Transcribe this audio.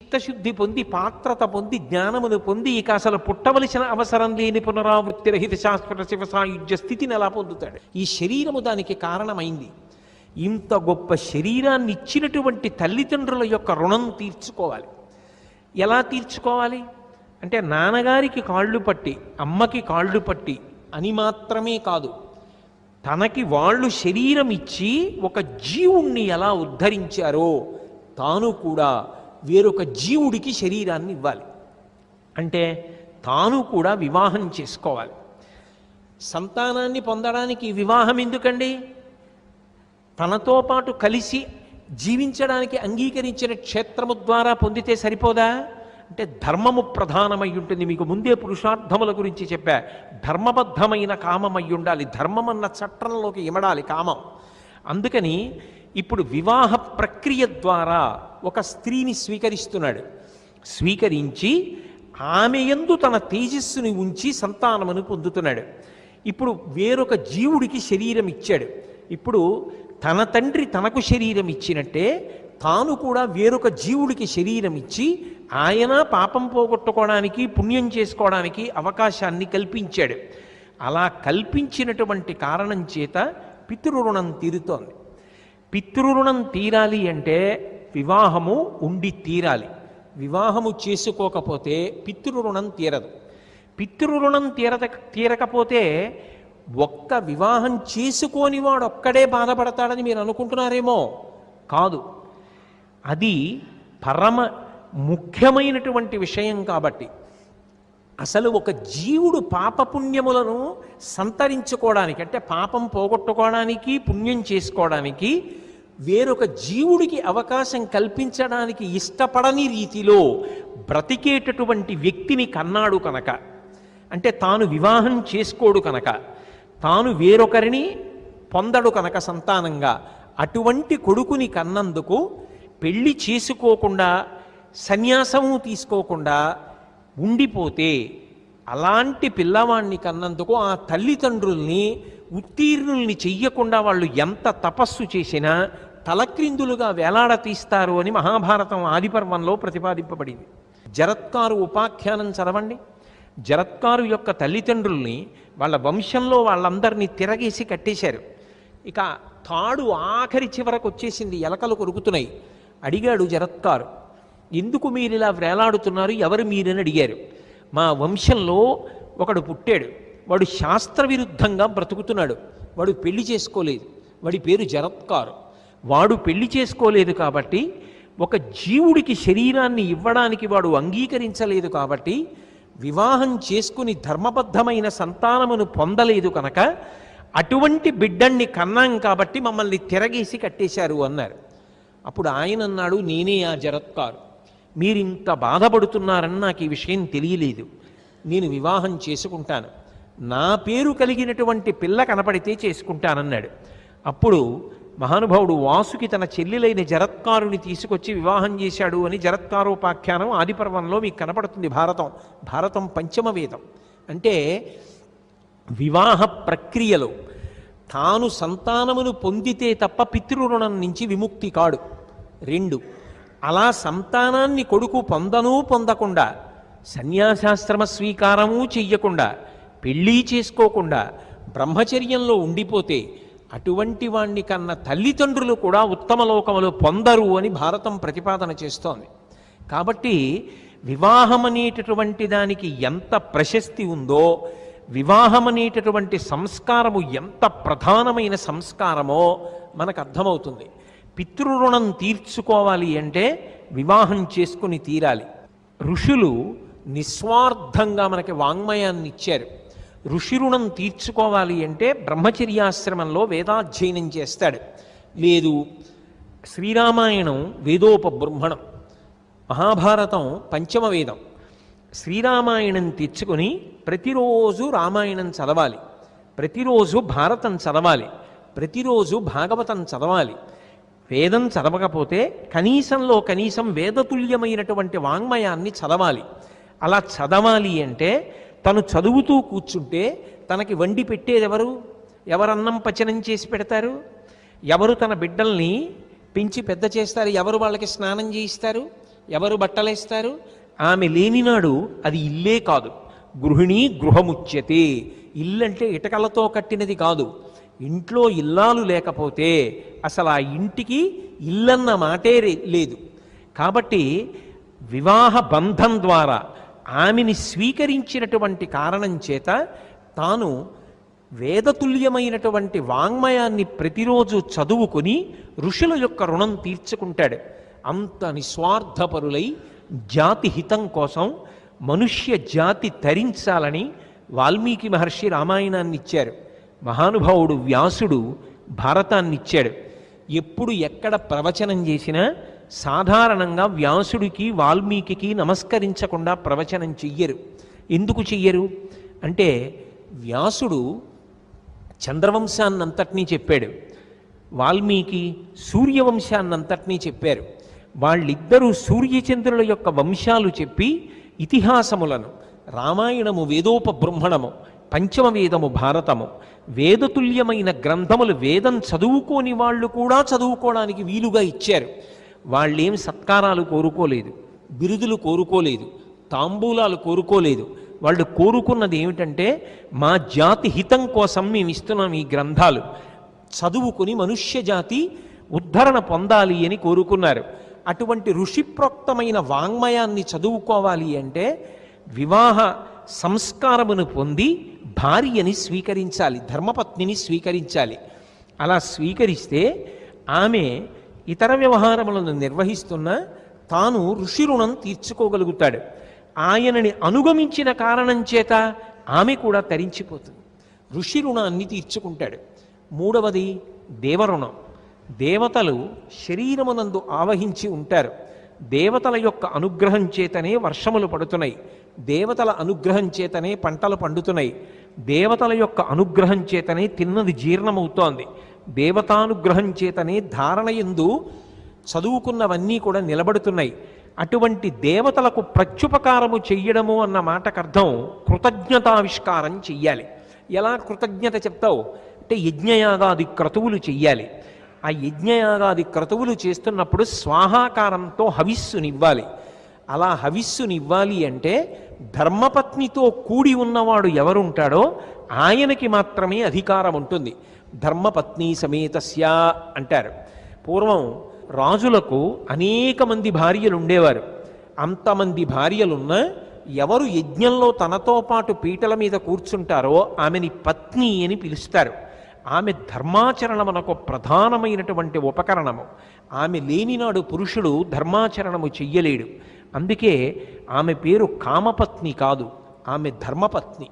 చిత్తశుద్ధి పొంది పాత్రత పొంది జ్ఞానమును పొంది ఇక అసలు పుట్టవలసిన అవసరం లేని పునరావృత్తి రహిత శాశ్వత శివ సాయుధ్య స్థితిని ఎలా పొందుతాడు? ఈ శరీరము దానికి కారణమైంది. ఇంత గొప్ప శరీరాన్ని ఇచ్చినటువంటి తల్లిదండ్రుల యొక్క రుణం తీర్చుకోవాలి. ఎలా తీర్చుకోవాలి? అంటే నాన్నగారికి కాళ్ళు పట్టి అమ్మకి కాళ్ళు పట్టి అని మాత్రమే కాదు. తనకి వాళ్ళు శరీరం ఇచ్చి ఒక జీవుణ్ణి ఎలా ఉద్ధరించారో తాను కూడా వేరొక జీవుడికి శరీరాన్ని ఇవ్వాలి. అంటే తాను కూడా వివాహం చేసుకోవాలి. సంతానాన్ని పొందడానికి వివాహం ఎందుకండి? తనతో పాటు కలిసి జీవించడానికి అంగీకరించిన క్షేత్రము ద్వారా పొందితే సరిపోదా? అంటే ధర్మము ప్రధానమై ఉంటుంది. మీకు ముందే పురుషార్థముల గురించి చెప్పా. ధర్మబద్ధమైన కామమై ఉండాలి. ధర్మం అన్న చట్టంలోకి ఇమడాలి కామం. అందుకని ఇప్పుడు వివాహ ప్రక్రియ ద్వారా ఒక స్త్రీని స్వీకరిస్తున్నాడు. స్వీకరించి ఆమె యందు తన తేజస్సుని ఉంచి సంతానమును పొందుతున్నాడు. ఇప్పుడు వేరొక జీవుడికి శరీరం ఇచ్చాడు. ఇప్పుడు తన తండ్రి తనకు శరీరం ఇచ్చినట్టే తాను కూడా వేరొక జీవుడికి శరీరం ఇచ్చి ఆయన పాపం పోగొట్టుకోవడానికి పుణ్యం చేసుకోవడానికి అవకాశాన్ని కల్పించాడు. అలా కల్పించినటువంటి కారణం చేత పితృరుణం తీరుతోంది. పితృరుణం తీరాలి అంటే వివాహము ఉండి తీరాలి. వివాహము చేసుకోకపోతే పితృరుణం తీరదు. పితృరుణం తీరత తీరకపోతే ఒక్క వివాహం చేసుకోని వాడు ఒక్కడే బాధపడతాడని మీరు అనుకుంటున్నారేమో? కాదు. అది పరమ ముఖ్యమైనటువంటి విషయం కాబట్టి. అసలు ఒక జీవుడు పాపపుణ్యములను సంతరించుకోవడానికి అంటే పాపం పోగొట్టుకోవడానికి పుణ్యం చేసుకోవడానికి వేరొక జీవుడికి అవకాశం కల్పించడానికి ఇష్టపడని రీతిలో బ్రతికేటటువంటి వ్యక్తిని కన్నాడు కనుక. అంటే తాను వివాహం చేసుకోడు కనుక. తాను వేరొకరిని పొందడు కనుక సంతానంగా. అటువంటి కొడుకుని కన్నందుకు పెళ్ళి చేసుకోకుండా సన్యాసము తీసుకోకుండా ఉండిపోతే అలాంటి పిల్లవాణ్ణి కన్నందుకు ఆ తల్లిదండ్రుల్ని ఉత్తీర్ణుల్ని చెయ్యకుండా వాళ్ళు ఎంత తపస్సు చేసినా తలక్రిందులుగా వేలాడ తీస్తారు అని మహాభారతం ఆదిపర్వంలో ప్రతిపాదింపబడింది. జరత్కారు ఉపాఖ్యానం చదవండి. జరత్కారు యొక్క తల్లిదండ్రుల్ని వాళ్ళ వంశంలో వాళ్ళందరినీ తిరగేసి కట్టేశారు. ఇక తాడు ఆఖరి చివరకు వచ్చేసింది ఎలకలు కొరుకుతున్నాయి. అడిగాడు జరత్కారు ఎందుకు మీరు ఇలా వేలాడుతున్నారు? ఎవరు మీరని అడిగారు. మా వంశంలో ఒకడు పుట్టాడు. వాడు శాస్త్ర విరుద్ధంగా బ్రతుకుతున్నాడు. వాడు పెళ్ళి చేసుకోలేదు. వాడి పేరు జరత్కారు. వాడు పెళ్ళి చేసుకోలేదు కాబట్టి ఒక జీవుడికి శరీరాన్ని ఇవ్వడానికి వాడు అంగీకరించలేదు కాబట్టి వివాహం చేసుకుని ధర్మబద్ధమైన సంతానమును పొందలేదు కనుక అటువంటి బిడ్డణ్ణి కన్నాం కాబట్టి మమ్మల్ని తిరగేసి కట్టేశారు అన్నారు. అప్పుడు ఆయన అన్నాడు నేనే ఆ జరత్కారు. మీరు ఇంత బాధపడుతున్నారని నాకు ఈ విషయం తెలియలేదు. నేను వివాహం చేసుకుంటాను. నా పేరు కలిగినటువంటి పిల్ల కనపడితే చేసుకుంటానన్నాడు. అప్పుడు మహానుభావుడు వాసుకి తన చెల్లెలైన జరత్కారుని తీసుకొచ్చి వివాహం చేశాడు అని జరత్కారోపాఖ్యానం ఆదిపర్వంలో మీకు కనపడుతుంది భారతం భారతం పంచమ వేదం. అంటే వివాహ ప్రక్రియలో తాను సంతానమును పొందితే తప్ప పితృరుణం నుంచి విముక్తి కాడు. రెండు అలా సంతానాన్ని కొడుకు పొందనూ పొందకుండా సన్యాసాశ్రమ స్వీకారము చెయ్యకుండా పెళ్ళి చేసుకోకుండా బ్రహ్మచర్యంలో ఉండిపోతే అటువంటి వాణ్ణి కన్న తల్లిదండ్రులు కూడా ఉత్తమ లోకములు పొందరు అని భారతం ప్రతిపాదన చేస్తోంది. కాబట్టి వివాహం అనేటటువంటి దానికి ఎంత ప్రశస్తి ఉందో వివాహం అనేటటువంటి సంస్కారము ఎంత ప్రధానమైన సంస్కారమో మనకు అర్థమవుతుంది. పితృరుణం తీర్చుకోవాలి అంటే వివాహం చేసుకుని తీరాలి. ఋషులు నిస్వార్థంగా మనకి వాంగ్మయాన్ని ఇచ్చారు. ఋషి రుణం తీర్చుకోవాలి అంటే బ్రహ్మచర్యాశ్రమంలో వేదాధ్యయనం చేస్తాడు. లేదు శ్రీరామాయణం వేదోపబ్రహ్మణం మహాభారతం పంచమ వేదం శ్రీరామాయణం తెచ్చుకొని ప్రతిరోజు రామాయణం చదవాలి. ప్రతిరోజు భారతం చదవాలి. ప్రతిరోజు భాగవతం చదవాలి. వేదం చదవకపోతే కనీసంలో కనీసం వేదతుల్యమైనటువంటి వాంగ్మయాన్ని చదవాలి. అలా చదవాలి అంటే తను చదువుతూ కూర్చుంటే తనకి వండి పెట్టేది ఎవరు? ఎవరన్నం పచనం చేసి పెడతారు? ఎవరు తన బిడ్డల్ని పెంచి పెద్ద చేస్తారు? ఎవరు వాళ్ళకి స్నానం చేయిస్తారు? ఎవరు బట్టలేస్తారు ఆమె లేనినాడు అది ఇల్లే కాదు. గృహిణి గృహముచ్యతే. ఇల్లంటే ఇటకలతో కట్టినది కాదు. ఇంట్లో ఇల్లాలు లేకపోతే అసలు ఆ ఇంటికి ఇల్లన్న మాటే లేదు. కాబట్టి వివాహ బంధం ద్వారా ఆమెని స్వీకరించినటువంటి కారణం చేత తాను వేదతుల్యమైనటువంటి వాంగ్మయాన్ని ప్రతిరోజు చదువుకొని ఋషుల యొక్క రుణం తీర్చుకుంటాడు. అంత నిస్వార్థపరులై జాతి హితం కోసం మనుష్య జాతి తరించాలని వాల్మీకి మహర్షి రామాయణాన్ని ఇచ్చారు. మహానుభావుడు వ్యాసుడు భారతాన్ని ఇచ్చాడు. ఎప్పుడు ఎక్కడ ప్రవచనం చేసినా సాధారణంగా వ్యాసుడికి వాల్మీకి నమస్కరించకుండా ప్రవచనం చెయ్యరు. ఎందుకు చెయ్యరు? అంటే వ్యాసుడు చంద్రవంశాన్నంతటినీ చెప్పాడు. వాల్మీకి సూర్యవంశాన్నంతటినీ చెప్పారు. వాళ్ళిద్దరూ సూర్యచంద్రుల యొక్క వంశాలు చెప్పి ఇతిహాసములను రామాయణము వేదోపబ్రహ్మణము పంచమ వేదము భారతము వేదతుల్యమైన గ్రంథములు వేదం చదువుకోని వాళ్ళు కూడా చదువుకోవడానికి వీలుగా ఇచ్చారు. వాళ్ళేం సత్కారాలు కోరుకోలేదు బిరుదులు కోరుకోలేదు తాంబూలాలు కోరుకోలేదు. వాళ్ళు కోరుకున్నది ఏమిటంటే మా జాతి హితం కోసం మేము ఇస్తున్నాం ఈ గ్రంథాలు. చదువుకుని మనుష్య జాతి ఉద్ధరణ పొందాలి అని కోరుకున్నారు. అటువంటి ఋషిప్రోక్తమైన వాంగ్మయాన్ని చదువుకోవాలి అంటే వివాహ సంస్కారమును పొంది భార్యని స్వీకరించాలి ధర్మపత్నిని స్వీకరించాలి. అలా స్వీకరిస్తే ఆమె ఇతర వ్యవహారములను నిర్వహిస్తున్న తాను ఋషి రుణం తీర్చుకోగలుగుతాడు. ఆయనని అనుగమించిన కారణం చేత ఆమె కూడా తరించిపోతుంది. ఋషి రుణాన్ని తీర్చుకుంటాడు. మూడవది దేవరుణం. దేవతలు శరీరమునందు ఆవహించి ఉంటారు. దేవతల యొక్క అనుగ్రహం చేతనే వర్షములు పడుతున్నాయి. దేవతల అనుగ్రహం చేతనే పంటలు పండుతున్నాయి. దేవతల యొక్క అనుగ్రహం చేతనే తిన్నది జీర్ణమవుతోంది. దేవతానుగ్రహం చేతనే ధారణ ఎందు చదువుకున్నవన్నీ కూడా నిలబడుతున్నాయి. అటువంటి దేవతలకు ప్రత్యుపకారము చెయ్యడము అన్న మాటకు అర్థం కృతజ్ఞతావిష్కారం చెయ్యాలి. ఎలా కృతజ్ఞత చెప్తావు? అంటే యజ్ఞయాగాది క్రతువులు చెయ్యాలి. ఆ యజ్ఞయాగాది క్రతువులు చేస్తున్నప్పుడు స్వాహాకారంతో హవిస్సునివ్వాలి. అలా హవిస్సునివ్వాలి అంటే ధర్మపత్నితో కూడి ఉన్నవాడు ఎవరుంటాడో ఆయనకి మాత్రమే అధికారం ఉంటుంది ధర్మపత్ని సమేతస్య అంటారు. పూర్వం రాజులకు అనేక మంది భార్యలు ఉండేవారు అంతమంది భార్యలున్నా ఎవరు యజ్ఞంలో తనతో పాటు పీటల మీద కూర్చుంటారో ఆమెని పత్ని అని పిలుస్తారు. ఆమె ధర్మాచరణమునకు ప్రధానమైనటువంటి ఉపకరణము. ఆమె లేనినాడు పురుషుడు ధర్మాచరణము చెయ్యలేడు. అందుకే ఆమె పేరు కామపత్ని కాదు ఆమె ధర్మపత్ని.